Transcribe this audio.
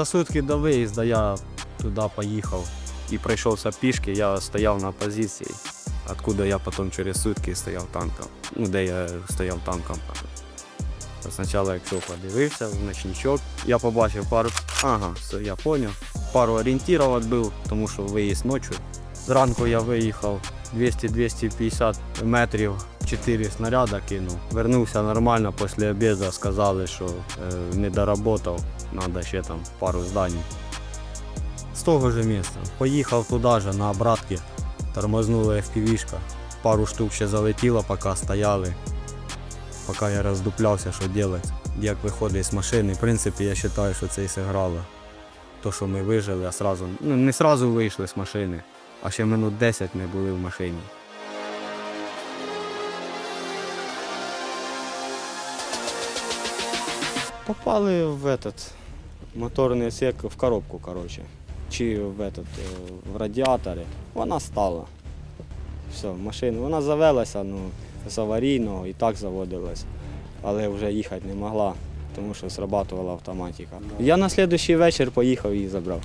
За сутки до виїзду я туди поїхав і пройшовся пішки, я стояв на позиції, откуда я потім через сутки стояв танком. Ну, де я стояв танком. Спочатку, якщо подивився в ночничок, я побачив пару. Ага, все, я зрозумів. Пару орієнтирів відбив, тому що виїзд ночі. Зранку я виїхав 200-250 метрів, 4 снаряда кинув. Вернувся нормально, після обіду сказали, що е, не доработав, треба ще там пару зданий. З того ж місця. Поїхав туди ж на обратки, тормознула FPV-шка. Пару штук ще залетіло, поки стояли. Поки я роздуплявся, що робити. Як виходить з машини, в принципі, я вважаю, що це і зіграло. То, що ми вижили, а сразу, ну не сразу вийшли з машини, а ще минут 10 не були в машині. Попали в этот моторний отсек, в коробку, короче. Чи в этот, е, в радіаторі. Вона стала. Все, машина. Вона завелася, ну, з аварійного і так заводилась. Але вже їхати не могла, тому що срабатувала автоматика. Я на наступний вечір поїхав і забрав.